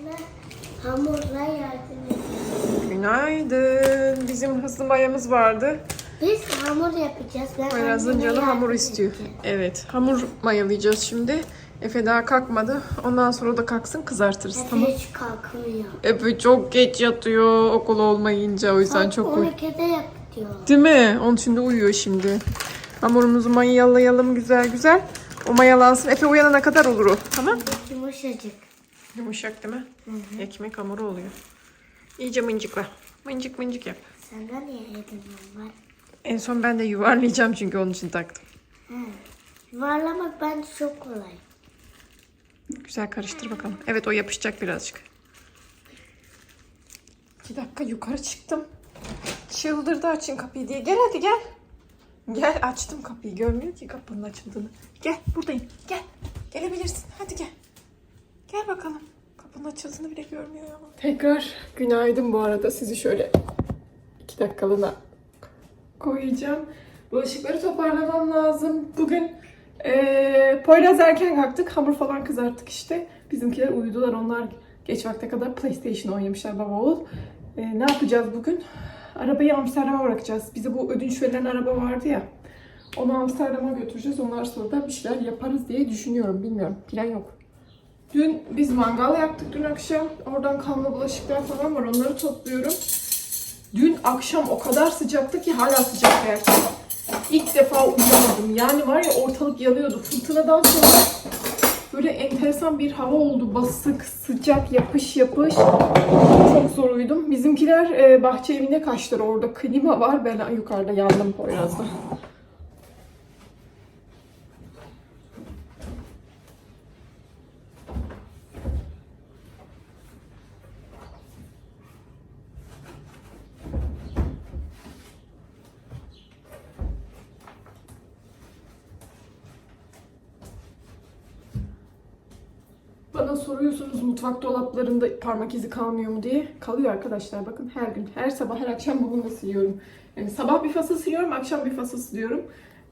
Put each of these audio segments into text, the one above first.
Sana hamurla yardım. Günaydın. Bizim hızlı mayamız vardı. Biz hamur yapacağız. Ben anneme canı hamur istiyor. edeceğim. Evet. Hamur mayalayacağız şimdi. Efe daha kalkmadı. Ondan sonra o da kalksın kızartırız. Efe Tamam. hiç kalkmıyor. Efe çok geç yatıyor okul olmayınca. O yüzden Saat çok uy. 12'de yap diyor. Değil mi? Onun için de uyuyor şimdi. Hamurumuzu mayalayalım güzel güzel. O mayalansın. Efe uyanana kadar olur o. Tamam. Yumuşacık. Yumuşak değil mi? Ekmek hamuru oluyor. İyice mıncıkla. Mıncık mıncık yap. Senden niye eldiven var? En son ben de yuvarlayacağım çünkü onun için taktım. He. Yuvarlamak bence çok kolay. Güzel karıştır bakalım. Evet o yapışacak birazcık. İki dakika yukarı çıktım. Çıldırdı açın kapıyı diye. Gel hadi gel. Gel açtım kapıyı. Görmüyor ki kapının açıldığını. Gel buradayım. Gel. Gelebilirsin. Hadi gel. Gel bakalım. Kapının açıldığını bile görmüyor ama. Tekrar günaydın bu arada. Sizi şöyle iki dakikalığına koyacağım. Bulaşıkları toparlamam lazım. Bugün eee Poyraz erken kalktık. Hamur falan kızarttık işte. Bizimkiler uyudular. Onlar geç vakte kadar PlayStation oynamışlar baba oğul. Eee, ne yapacağız bugün? Arabayı Amsterdam'a bırakacağız. Bize bu ödünç verilen araba vardı ya. Onu Amsterdam'a götüreceğiz. Onlar sonra da bir şeyler yaparız diye düşünüyorum. Bilmiyorum. Plan yok. Dün biz mangal yaptık dün akşam. Oradan kalma bulaşıklar falan var. Onları topluyorum. Dün akşam o kadar sıcaktı ki hala sıcak gerçi. İlk defa uyuyamadım. Yani var ya ortalık yanıyordu. Fırtınadan sonra böyle enteresan bir hava oldu. Basık, sıcak, yapış yapış. Çok zor uyudum. Bizimkiler e, bahçe evine kaçtılar. Orada klima var. Ben yukarıda yandım Poyraz'da. Bana soruyorsunuz mutfak dolaplarında parmak izi kalmıyor mu diye. Kalıyor arkadaşlar bakın her gün. Her sabah her akşam bununla siliyorum. Yani sabah bir fasa siliyorum, akşam bir fasa siliyorum.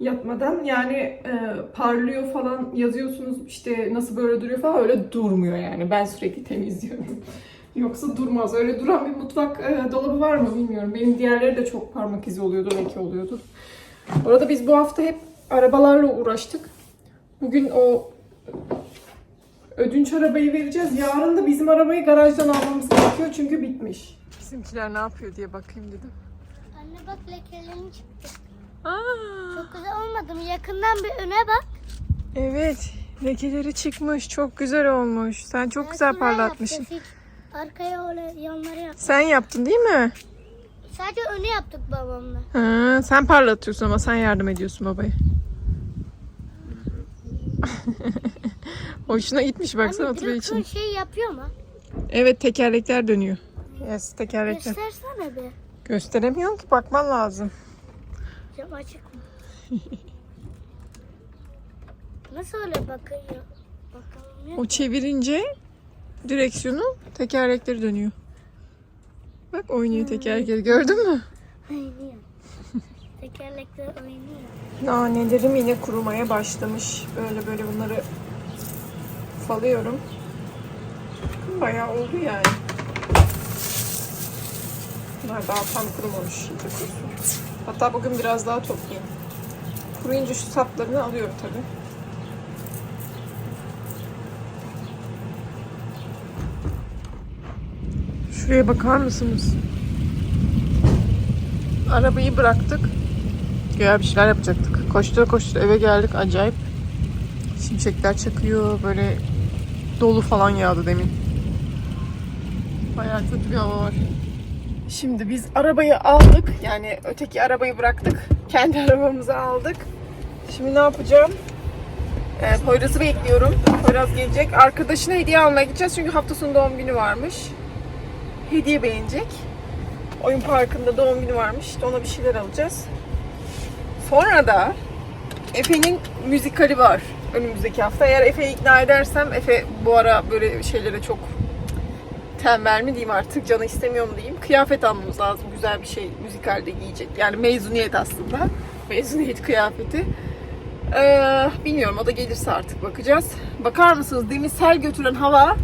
Yatmadan yani e, parlıyor falan yazıyorsunuz işte nasıl böyle duruyor falan öyle durmuyor yani. Ben sürekli temizliyorum. Yoksa durmaz. Öyle duran bir mutfak e, dolabı var mı bilmiyorum. Benim diğerleri de çok parmak izi oluyordu, leke oluyordu. Orada biz bu hafta hep arabalarla uğraştık. Bugün o ödünç arabayı vereceğiz. Yarın da bizim arabayı garajdan almamız gerekiyor çünkü bitmiş. Bizimkiler ne yapıyor diye bakayım dedim. Anne bak lekelerin çıktı. Aa, Çok güzel olmadı mı? Yakından bir öne bak. evet. Lekeleri çıkmış. Çok güzel olmuş. Sen çok Ben güzel şuraya parlatmışsın. hiç Arkaya öyle yanlara yaptık. Sen yaptın değil mi? Sadece önü yaptık babamla. Ha, sen parlatıyorsun ama sen yardım ediyorsun babaya. Hoşuna gitmiş baksana Anne oturuyor direksiyon için. şey yapıyor mu? Evet tekerlekler dönüyor. Yes tekerlekler. Göstersene bir. Gösteremiyorum ki bakman lazım. Cam açık mı? Nasıl öyle bakıyor? Bakalım ya. O çevirince direksiyonu tekerlekleri dönüyor. Bak oynuyor tekerlekleri gördün mü? Oynuyor. Tekerlekler oynuyor. Nanelerim yine kurumaya başlamış. Böyle böyle bunları falıyorum. Bayağı oldu yani. Bunlar daha tam kurumamış. iyice. Hatta bugün biraz daha toplayayım. Kuruyunca şu saplarını alıyorum tabii. Şuraya bakar mısınız? Arabayı bıraktık. Güya bir şeyler yapacaktık. Koştura koştura eve geldik. Acayip şimşekler çakıyor. Böyle dolu falan yağdı demin. Bayağı kötü bir hava var. Şimdi biz arabayı aldık. Yani öteki arabayı bıraktık. Kendi arabamızı aldık. Şimdi ne yapacağım? Ee, Poyraz'ı bekliyorum. Poyraz gelecek. Arkadaşına hediye almaya gideceğiz. Çünkü hafta sonu doğum günü varmış. Hediye beğenecek. Oyun parkında doğum günü varmış. İşte ona bir şeyler alacağız. Sonra da Efe'nin müzikali var önümüzdeki hafta. Eğer Efe'yi ikna edersem, Efe bu ara böyle şeylere çok tembel mi diyeyim artık, canı istemiyor mu diyeyim. Kıyafet almamız lazım. Güzel bir şey müzikalde giyecek. Yani mezuniyet aslında. Mezuniyet kıyafeti. Ee, bilmiyorum o da gelirse artık bakacağız. Bakar mısınız? Demin sel götüren hava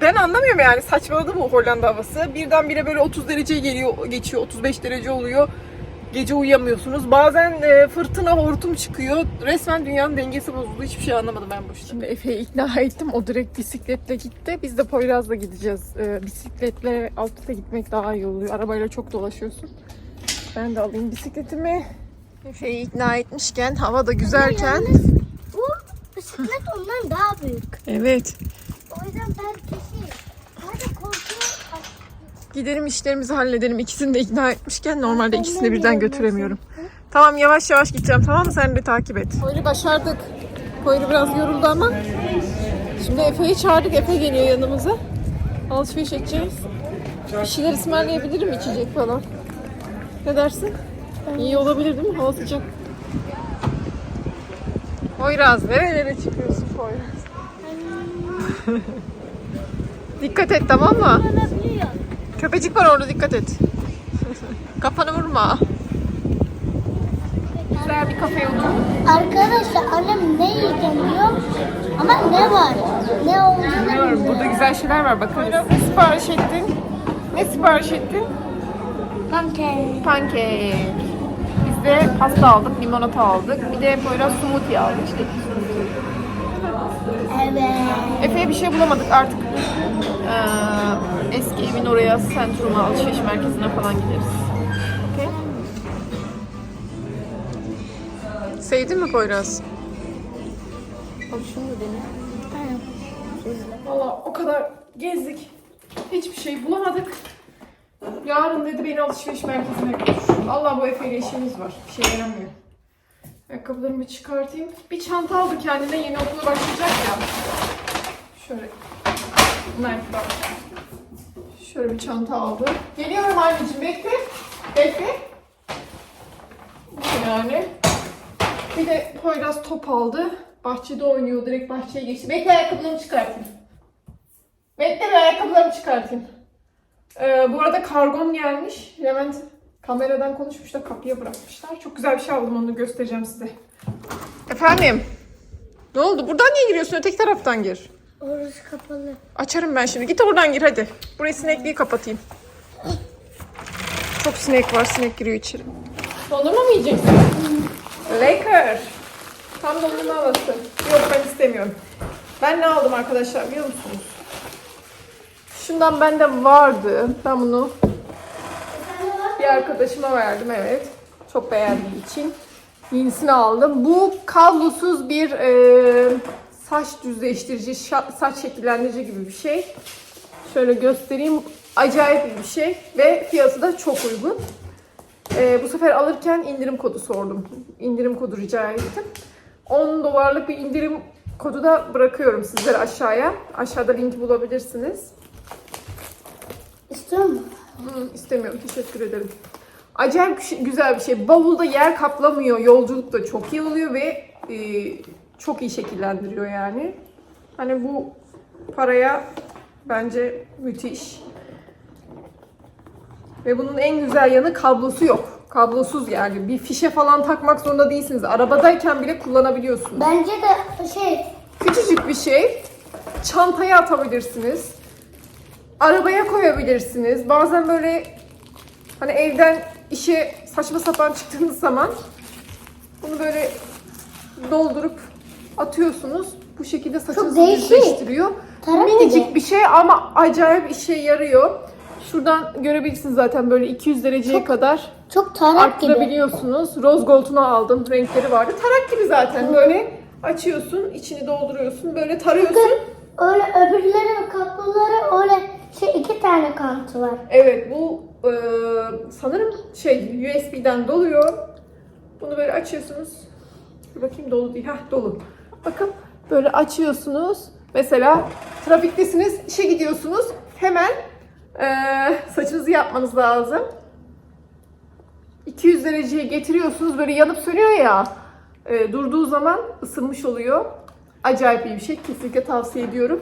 ben anlamıyorum yani saçmaladı bu Hollanda havası. Birdenbire böyle 30 derece geliyor, geçiyor, 35 derece oluyor. Gece uyuyamıyorsunuz. Bazen e, fırtına, hortum çıkıyor. Resmen dünyanın dengesi bozuldu. Hiçbir şey anlamadım ben bu işte. Şimdi Efe'yi ikna ettim. O direkt bisikletle gitti. Biz de Poyraz'la gideceğiz. E, bisikletle Altı'da gitmek daha iyi oluyor. Arabayla çok dolaşıyorsun. Ben de alayım bisikletimi. Efe'yi ikna etmişken, hava da güzelken. Yalnız bu bisiklet ondan daha büyük. Evet. O yüzden ben kesin. Hadi korkuyorum. Gidelim işlerimizi halledelim. İkisini de ikna etmişken normalde ikisini de birden götüremiyorum. Tamam yavaş yavaş gideceğim tamam mı? Sen de takip et. Koyru başardık. Koyru biraz yoruldu ama. Şimdi Efe'yi çağırdık. Efe geliyor yanımıza. Alışveriş edeceğiz. Bir şeyler ısmarlayabilirim içecek falan. Ne dersin? İyi olabilir değil mi? Hava sıcak. Poyraz nerelere çıkıyorsun Poyraz? Dikkat et tamam mı? Köpecik var orada dikkat et. Kafanı vurma. Güzel bir kafeye oturduk. Arkadaşlar annem ne yiyeceğim diyor. Ama ne var? Ne olduğunu Bilmiyorum burada güzel şeyler var bakarız. Ne sipariş ettin? Ne sipariş ettin? Pankek. Pankek. Biz de pasta aldık, limonata aldık. Bir de böyle smoothie aldık işte. Evet. Efe'ye bir şey bulamadık artık. Ee, eski evin oraya, Centrum'a, alışveriş merkezine falan gideriz. Okey. Sevdin mi Poyraz? Valla o kadar gezdik. Hiçbir şey bulamadık. Yarın dedi beni alışveriş merkezine götür. Allah bu Efe ile işimiz var. Bir şey yaramıyor. Ayakkabılarımı çıkartayım. Bir çanta aldı kendine yeni okula başlayacak ya. Şöyle. Nike bak. Şöyle bir çanta aldı. Geliyorum anneciğim bekle. Bekle. Yani. Bir de Poyraz top aldı. Bahçede oynuyor. Direkt bahçeye geçti. Bekle ayakkabılarımı çıkartayım. Bekle ayakkabılarımı çıkartayım. Ee, bu arada kargom gelmiş. Levent kameradan konuşmuş da kapıya bırakmışlar. Çok güzel bir şey aldım onu göstereceğim size. Efendim? Ne oldu? Buradan niye giriyorsun? Öteki taraftan gir. Orası kapalı. Açarım ben şimdi. Git oradan gir hadi. Burayı sinekliği kapatayım. Çok sinek var. Sinek giriyor içeri. Dondurma mı yiyeceksin? Laker. Tam dondurma havası. Yok ben istemiyorum. Ben ne aldım arkadaşlar biliyor musunuz? Şundan bende vardı. Ben bunu bir arkadaşıma verdim evet. Çok beğendiği için. Yenisini aldım. Bu kablosuz bir e, saç düzleştirici, saç şekillendirici gibi bir şey. Şöyle göstereyim. Acayip bir şey ve fiyatı da çok uygun. E, bu sefer alırken indirim kodu sordum. İndirim kodu rica ettim. 10 dolarlık bir indirim kodu da bırakıyorum sizlere aşağıya. Aşağıda linki bulabilirsiniz. İstiyor musun? Hı, istemiyorum. Teşekkür ederim. Acayip bir şey- güzel bir şey. Bavulda yer kaplamıyor. Yolculuk da çok iyi oluyor ve e, çok iyi şekillendiriyor yani. Hani bu paraya bence müthiş. Ve bunun en güzel yanı kablosu yok. Kablosuz yani. Bir fişe falan takmak zorunda değilsiniz. Arabadayken bile kullanabiliyorsunuz. Bence de şey Küçücük bir şey. Çantaya atabilirsiniz. Arabaya koyabilirsiniz. Bazen böyle hani evden işe saçma sapan çıktığınız zaman bunu böyle doldurup atıyorsunuz. Bu şekilde saçınızı değişik. düzleştiriyor. Tarak Minicik gibi. bir şey ama acayip işe yarıyor. Şuradan görebilirsiniz zaten böyle 200 dereceye Çok kadar çok tarak gibi. arttırabiliyorsunuz. Rose gold'unu aldım. Renkleri vardı. Tarak gibi zaten. Böyle açıyorsun, içini dolduruyorsun. Böyle tarıyorsun. Öyle öbürleri kabloları öyle şey iki tane kantı var. Evet bu e, sanırım şey USB'den doluyor. Bunu böyle açıyorsunuz. Bir bakayım dolu değil. Heh dolu. Bakın böyle açıyorsunuz. Mesela trafiktesiniz, işe gidiyorsunuz. Hemen e, saçınızı yapmanız lazım. 200 dereceye getiriyorsunuz. Böyle yanıp sönüyor ya. e, durduğu zaman ısınmış oluyor. Acayip iyi bir şey. Kesinlikle tavsiye ediyorum.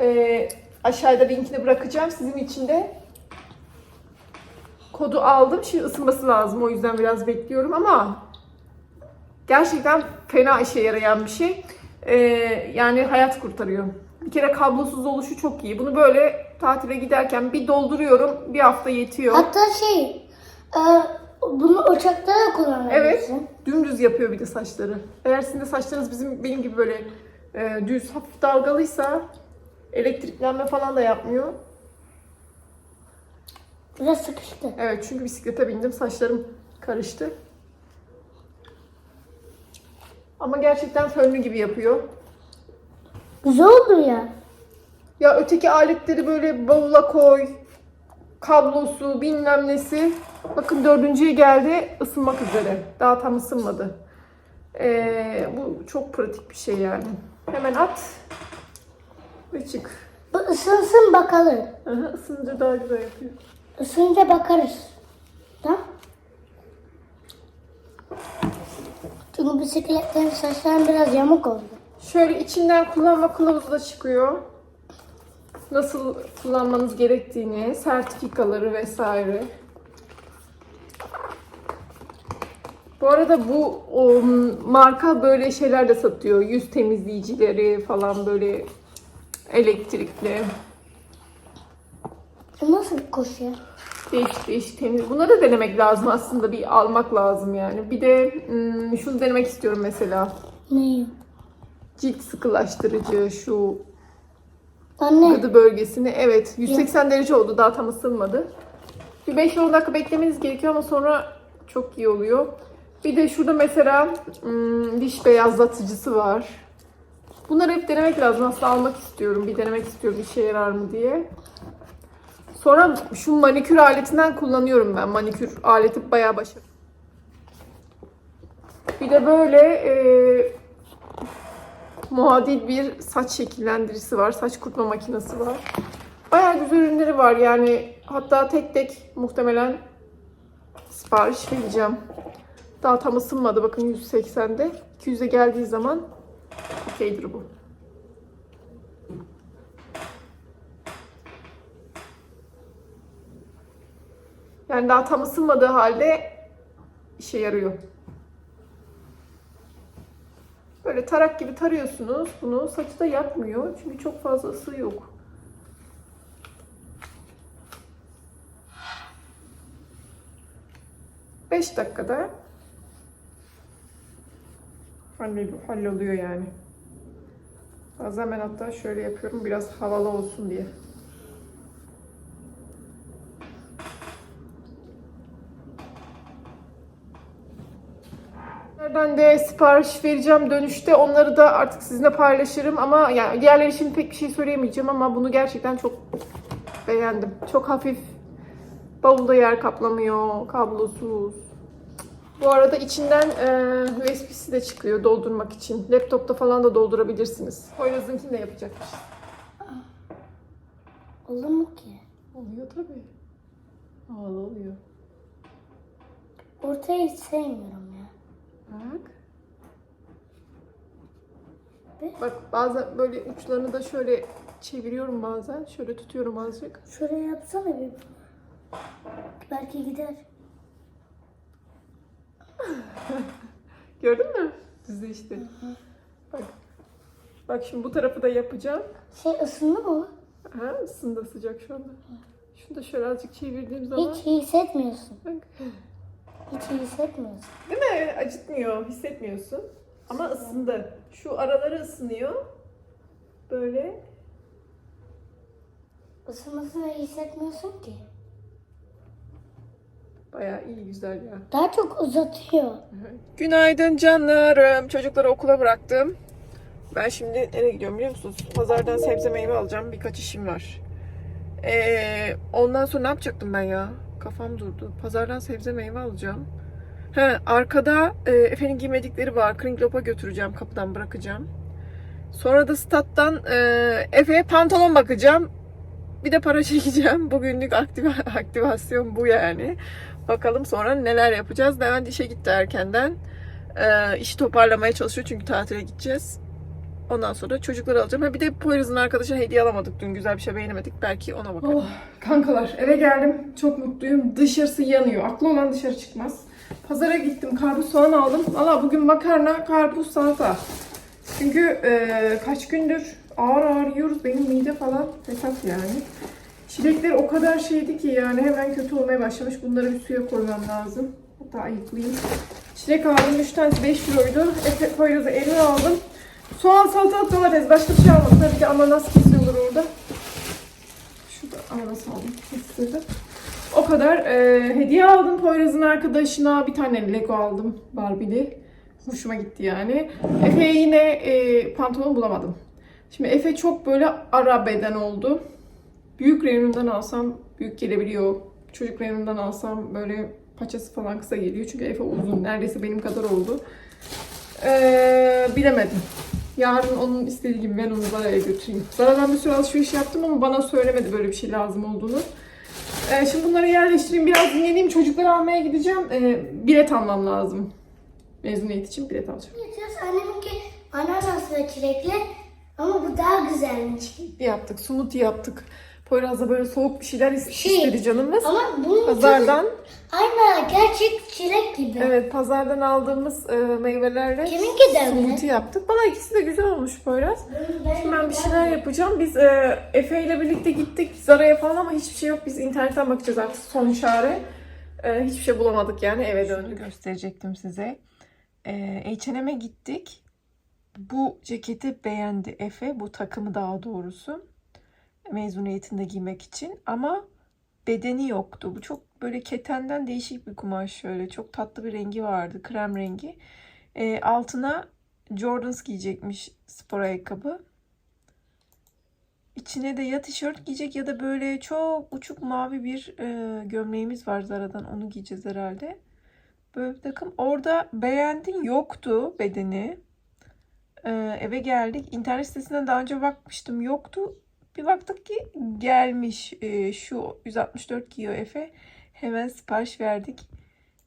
E, aşağıda linkini bırakacağım. Sizin için de kodu aldım. Şimdi ısınması lazım. O yüzden biraz bekliyorum ama gerçekten fena işe yarayan bir şey. Ee, yani hayat kurtarıyor. Bir kere kablosuz oluşu çok iyi. Bunu böyle tatile giderken bir dolduruyorum. Bir hafta yetiyor. Hatta şey, e, bunu uçakta da kullanabilirsin. Evet. Dümdüz yapıyor bir de saçları. Eğer sizin de saçlarınız bizim benim gibi böyle e, düz hafif dalgalıysa elektriklenme falan da yapmıyor. Biraz sıkıştı. Evet çünkü bisiklete bindim saçlarım karıştı. Ama gerçekten fönlü gibi yapıyor. Güzel oldu ya. Ya öteki aletleri böyle bavula koy. Kablosu bilmem nesi. Bakın dördüncüye geldi ısınmak üzere. Daha tam ısınmadı. Ee, bu çok pratik bir şey yani. Hemen at ve çık. Bu ısınsın bakalım. Aha, ısınınca daha güzel yapıyor. Isınınca bakarız. Tamam. Çünkü bisikletten saçlarım biraz yamuk oldu. Şöyle içinden kullanma kılavuzu da çıkıyor. Nasıl kullanmanız gerektiğini, sertifikaları vesaire. Bu arada bu o, marka böyle şeyler de satıyor. Yüz temizleyicileri falan böyle elektrikli. Bu nasıl bir koşu ya? Değişik değişik temiz. Bunları da denemek lazım aslında. Bir almak lazım yani. Bir de hmm, şunu denemek istiyorum mesela. Neyi? Cilt sıkılaştırıcı şu Anne. gıdı bölgesini. Evet 180 derece oldu daha tam ısınmadı. Bir 5-10 dakika beklemeniz gerekiyor ama sonra çok iyi oluyor. Bir de şurada mesela hmm, diş beyazlatıcısı var. Bunları hep denemek lazım. Aslında almak istiyorum. Bir denemek istiyorum işe yarar mı diye. Sonra şu manikür aletinden kullanıyorum ben. Manikür aleti bayağı başarılı. Bir de böyle e, muadil bir saç şekillendiricisi var. Saç kurutma makinesi var. Bayağı güzel ürünleri var yani. Hatta tek tek muhtemelen sipariş vereceğim. Daha tam ısınmadı bakın 180'de. 200'e geldiği zaman okeydir bu. Yani daha tam ısınmadığı halde işe yarıyor. Böyle tarak gibi tarıyorsunuz bunu. Saçı da yakmıyor. Çünkü çok fazla ısı yok. Beş dakikada hallol- halloluyor yani. Bazen ben hatta şöyle yapıyorum biraz havalı olsun diye. Nereden de sipariş vereceğim dönüşte. Onları da artık sizinle paylaşırım ama yani diğerleri için pek bir şey söyleyemeyeceğim ama bunu gerçekten çok beğendim. Çok hafif. Bavulda yer kaplamıyor. Kablosuz. Bu arada içinden e, USB'si de çıkıyor doldurmak için. Laptopta falan da doldurabilirsiniz. Poyraz'ınkini de yapacakmış. Olur mu ki? Oluyor tabii. Havalı oluyor. Ortayı hiç sevmiyorum ya. Bak. Ve- Bak bazen böyle uçlarını da şöyle çeviriyorum bazen. Şöyle tutuyorum azıcık. Şuraya yapsana bir. Belki gider. Gördün mü? Düzde işte. Bak. Bak şimdi bu tarafı da yapacağım. Şey ısındı mı? Ha, ısındı sıcak şu anda. Şunu da şöyle azıcık çevirdiğim zaman. Hiç iyi hissetmiyorsun. Bak. Hiç iyi hissetmiyorsun. Değil mi? Acıtmıyor, hissetmiyorsun. Ama ısındı. Şu araları ısınıyor. Böyle. Isınmasını hissetmiyorsun ki. Bayağı iyi, güzel ya. Daha çok uzatıyor. Günaydın canlarım. Çocukları okula bıraktım. Ben şimdi nereye gidiyorum biliyor musunuz? Pazardan sebze meyve alacağım. Birkaç işim var. Ee, ondan sonra ne yapacaktım ben ya? Kafam durdu. Pazardan sebze meyve alacağım. He, arkada e, Efe'nin giymedikleri var. Kringlop'a götüreceğim. Kapıdan bırakacağım. Sonra da stat'tan e, Efe'ye pantolon bakacağım. Bir de para çekeceğim. Bugünlük aktiva- aktivasyon bu yani. Bakalım sonra neler yapacağız. Levent işe gitti erkenden. Ee, işi toparlamaya çalışıyor çünkü tatile gideceğiz. Ondan sonra çocukları alacağım. Ha bir de Poyraz'ın arkadaşına hediye alamadık. Dün güzel bir şey beğenemedik. Belki ona bakarım. Oh, kankalar eve geldim. Çok mutluyum. Dışarısı yanıyor. Aklı olan dışarı çıkmaz. Pazara gittim. Karpuz soğan aldım. Valla bugün makarna, karpuz, salata. Çünkü e, kaç gündür ağır ağır yiyoruz. Benim mide falan fesat yani. Çilekler o kadar şeydi ki yani hemen kötü olmaya başlamış. Bunları bir suya koymam lazım. Hatta ayıklayayım. Çilek aldım. 3 tanesi 5 kiloydu. Efe Poyraz'ı 50 aldım. Soğan, salatalık, domates. Başka bir şey almadım. Tabii ki ananas kesiyorlar orada. Şurada ananas aldım. Kestirdim. O kadar. Ee, hediye aldım Poyraz'ın arkadaşına. Bir tane Lego aldım Barbie'li. Hoşuma gitti yani. Efe'ye yine e, pantolon bulamadım. Şimdi Efe çok böyle ara beden oldu. Büyük reyonundan alsam büyük gelebiliyor. Çocuk reyonundan alsam böyle paçası falan kısa geliyor. Çünkü Efe uzun. Neredeyse benim kadar oldu. Ee, bilemedim. Yarın onun istediği gibi ben onu Zara'ya götüreyim. Zara'dan bir sürü alışveriş yaptım ama bana söylemedi böyle bir şey lazım olduğunu. Ee, şimdi bunları yerleştireyim. Biraz dinleneyim. Çocukları almaya gideceğim. Ee, bilet almam lazım. Mezuniyet için bilet alacağım. Yiyeceğiz. Anneminki ananas ve çilekli ama bu daha güzelmiş. Yaptık. Smoothie yaptık. Poyraz'da böyle soğuk bir şeyler is- Şey, istedi canımız. Ama bunun Pazardan, tadı aynı gerçek çilek gibi. evet pazardan aldığımız e, meyvelerle Kiminki de öyle. smoothie yaptık. Bana ikisi de güzel olmuş Poyraz. Ben, Şimdi ben bir şeyler yapacağım. Biz e, Efe ile birlikte gittik Zara'ya falan ama hiçbir şey yok. Biz internetten bakacağız artık son çare. E, hiçbir şey bulamadık yani eve döndük. gösterecektim size. E, H&M'e gittik. Bu ceketi beğendi Efe. Bu takımı daha doğrusu. Mezuniyetinde giymek için. Ama bedeni yoktu. Bu çok böyle ketenden değişik bir kumaş şöyle. Çok tatlı bir rengi vardı. Krem rengi. E, altına Jordans giyecekmiş spor ayakkabı. İçine de ya tişört giyecek ya da böyle çok uçuk mavi bir e, gömleğimiz var Zara'dan. Onu giyeceğiz herhalde. Böyle bir takım. Orada beğendin yoktu bedeni. E, eve geldik. İnternet sitesinden daha önce bakmıştım. Yoktu. Bir baktık ki gelmiş. E, şu 164 giyiyor Efe. Hemen sipariş verdik.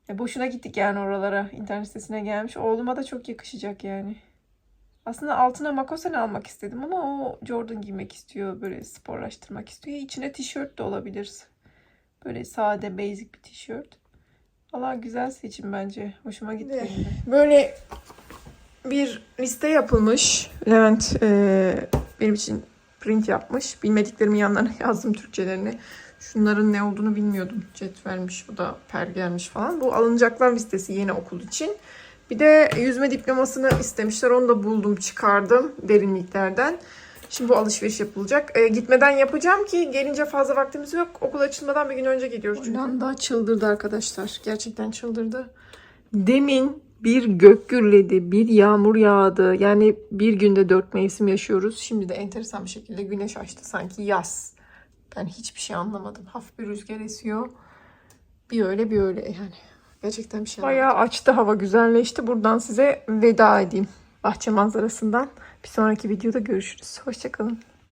E, boşuna gittik yani oralara. İnternet sitesine gelmiş. Oğluma da çok yakışacak yani. Aslında altına makosen almak istedim ama o Jordan giymek istiyor. Böyle sporlaştırmak istiyor. İçine tişört de olabilir. Böyle sade, basic bir tişört. Valla güzel seçim bence. Hoşuma gitti. Böyle bir liste yapılmış. Levent e, benim için print yapmış. Bilmediklerimi yanlarına yazdım Türkçelerini. Şunların ne olduğunu bilmiyordum. Cetvelmiş, bu da pergelmiş falan. Bu alınacaklar listesi yeni okul için. Bir de yüzme diplomasını istemişler. Onu da buldum, çıkardım derinliklerden. Şimdi bu alışveriş yapılacak. Ee, gitmeden yapacağım ki gelince fazla vaktimiz yok. Okul açılmadan bir gün önce gidiyoruz. çünkü. Hollanda çıldırdı arkadaşlar. Gerçekten çıldırdı. Demin bir gök gürledi, bir yağmur yağdı. Yani bir günde dört mevsim yaşıyoruz. Şimdi de enteresan bir şekilde güneş açtı. Sanki yaz. Ben hiçbir şey anlamadım. Hafif bir rüzgar esiyor. Bir öyle bir öyle yani. Gerçekten bir şey Bayağı açtı hava güzelleşti. Buradan size veda edeyim. Bahçe manzarasından. Bir sonraki videoda görüşürüz. Hoşçakalın.